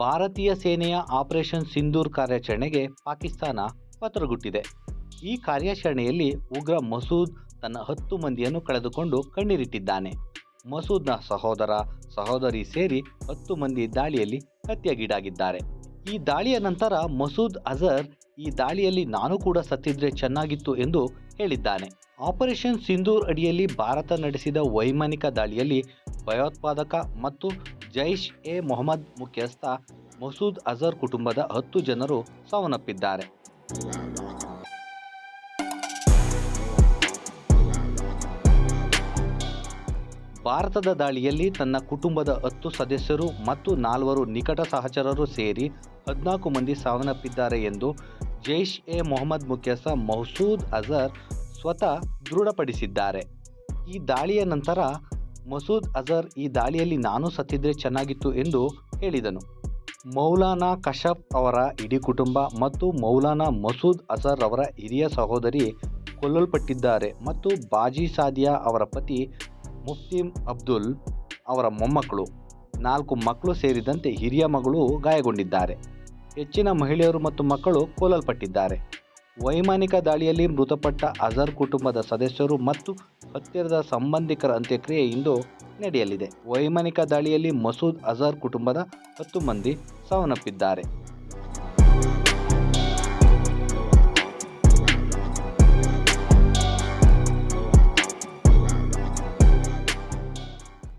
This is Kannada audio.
ಭಾರತೀಯ ಸೇನೆಯ ಆಪರೇಷನ್ ಸಿಂಧೂರ್ ಕಾರ್ಯಾಚರಣೆಗೆ ಪಾಕಿಸ್ತಾನ ಪತ್ರಗುಟ್ಟಿದೆ ಈ ಕಾರ್ಯಾಚರಣೆಯಲ್ಲಿ ಉಗ್ರ ಮಸೂದ್ ತನ್ನ ಹತ್ತು ಮಂದಿಯನ್ನು ಕಳೆದುಕೊಂಡು ಕಣ್ಣೀರಿಟ್ಟಿದ್ದಾನೆ. ಮಸೂದ್ನ ಸಹೋದರ ಸಹೋದರಿ ಸೇರಿ ಹತ್ತು ಮಂದಿ ದಾಳಿಯಲ್ಲಿ ಹತ್ಯೆಗೀಡಾಗಿದ್ದಾರೆ. ಈ ದಾಳಿಯ ನಂತರ ಮಸೂದ್ ಅಜರ್, ಈ ದಾಳಿಯಲ್ಲಿ ನಾನು ಕೂಡ ಸತ್ತಿದ್ರೆ ಚೆನ್ನಾಗಿತ್ತು ಎಂದು ಹೇಳಿದ್ದಾನೆ. ಆಪರೇಷನ್ ಸಿಂಧೂರ್ ಅಡಿಯಲ್ಲಿ ಭಾರತ ನಡೆಸಿದ ವೈಮಾನಿಕ ದಾಳಿಯಲ್ಲಿ ಭಯೋತ್ಪಾದಕ ಮತ್ತು ಜೈಷ್ ಎ ಮೊಹಮ್ಮದ್ ಮುಖ್ಯಸ್ಥ ಮಸೂದ್ ಅಜರ್ ಕುಟುಂಬದ ಹತ್ತು ಜನರು ಸಾವನ್ನಪ್ಪಿದ್ದಾರೆ. ಭಾರತದ ದಾಳಿಯಲ್ಲಿ ತನ್ನ ಕುಟುಂಬದ ಹತ್ತು ಸದಸ್ಯರು ಮತ್ತು ನಾಲ್ವರು ನಿಕಟ ಸಹಚರರು ಸೇರಿ ಹದಿನಾಲ್ಕು ಮಂದಿ ಸಾವನ್ನಪ್ಪಿದ್ದಾರೆ ಎಂದು ಜೈಷ್ ಎ ಮೊಹಮ್ಮದ್ ಮುಖ್ಯಸ್ಥ ಮಹಸೂದ್ ಅಜರ್ ಸ್ವತಃ ದೃಢಪಡಿಸಿದ್ದಾರೆ. ಈ ದಾಳಿಯ ನಂತರ ಮಸೂದ್ ಅಜರ್ ಈ ದಾಳಿಯಲ್ಲಿ ನಾನು ಸತ್ತಿದ್ರೆ ಚೆನ್ನಾಗಿತ್ತು ಎಂದು ಹೇಳಿದನು. ಮೌಲಾನಾ ಕಶಫ್ ಅವರ ಇಡೀ ಕುಟುಂಬ ಮತ್ತು ಮೌಲಾನಾ ಮಸೂದ್ ಅಜರ್ ಅವರ ಹಿರಿಯ ಸಹೋದರಿ ಕೊಲ್ಲಲ್ಪಟ್ಟಿದ್ದಾರೆ ಮತ್ತು ಬಾಜಿ ಸಾದಿಯಾ ಅವರ ಪತಿ ಮುಫ್ತಿಮ್ ಅಬ್ದುಲ್ ಅವರ ಮೊಮ್ಮಕ್ಕಳು. ನಾಲ್ಕು ಮಕ್ಕಳು ಸೇರಿದಂತೆ ಹಿರಿಯ ಮಗಳು ಗಾಯಗೊಂಡಿದ್ದಾರೆ. ಹೆಚ್ಚಿನ ಮಹಿಳೆಯರು ಮತ್ತು ಮಕ್ಕಳು ಕೊಲ್ಲಲ್ಪಟ್ಟಿದ್ದಾರೆ. ವೈಮಾನಿಕ ದಾಳಿಯಲ್ಲಿ ಮೃತಪಟ್ಟ ಅಜರ್ ಕುಟುಂಬದ ಸದಸ್ಯರು ಮತ್ತು ಹತ್ತಿರದ ಸಂಬಂಧಿಕರ ಅಂತ್ಯಕ್ರಿಯೆ ಇಂದು ನಡೆಯಲಿದೆ. ವೈಮಾನಿಕ ದಾಳಿಯಲ್ಲಿ ಮಸೂದ್ ಅಜರ್ ಕುಟುಂಬದ ಹತ್ತು ಮಂದಿ ಸಾವನ್ನಪ್ಪಿದ್ದಾರೆ.